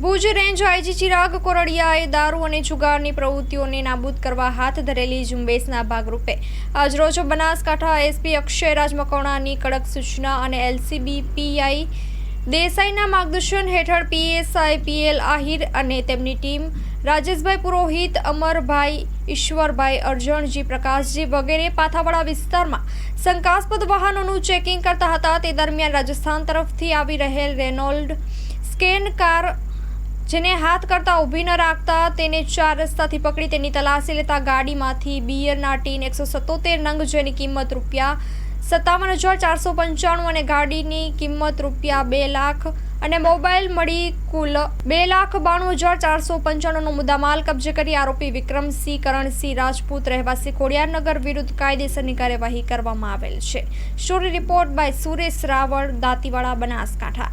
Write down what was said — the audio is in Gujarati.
ભુજ રેન્જ આઈજી ચિરાગ કોરડિયાએ દારૂ અને જુગારની પ્રવૃત્તિઓને નાબૂદ કરવા હાથ ધરેલી ઝુંબેશના ભાગરૂપે. આજરોજ બનાસકાંઠા એસપી અક્ષયરાજ મકવાણાની કડક સૂચના અને એલસીબી પીઆઈ દેસાઈના માર્ગદર્શન હેઠળ પીએસઆઈ પીએલ આહિર અને તેમની ટીમ, રાજેશભાઈ પુરોહિત, અમરભાઈ, ઈશ્વરભાઈ અર્જણજી, પ્રકાશજી વગેરે પાથાવાડા વિસ્તારમાં શંકાસ્પદ વાહનોનું ચેકિંગ કરતા હતા. તે દરમિયાન રાજસ્થાન તરફથી આવી રહેલ રેનોલ્ડ સ્કેન કાર જેને હાથ કરતા ઊભી ન રાખતા, તેને ચાર રસ્તાથી પકડી તેની તલાશી લેતા ગાડીમાંથી બિયરના ટીન એકસો સત્તોતેર નંગ જેની કિંમત રૂપિયા સત્તાવન હજાર ચારસો પંચાણું અને ગાડીની કિંમત રૂપિયા બે લાખ અને મોબાઈલ મળી કુલ બે લાખ બાણું હજાર ચારસો પંચાણુંનો મુદ્દામાલ કબજે કરી આરોપી વિક્રમસિંહ, કરણસિંહ રાજપૂત, રહેવાસી ખોડિયારનગર વિરુદ્ધ કાયદેસરની કાર્યવાહી કરવામાં આવેલ છે. Story report by Suresh Raval, Dantiwada, Banaskantha.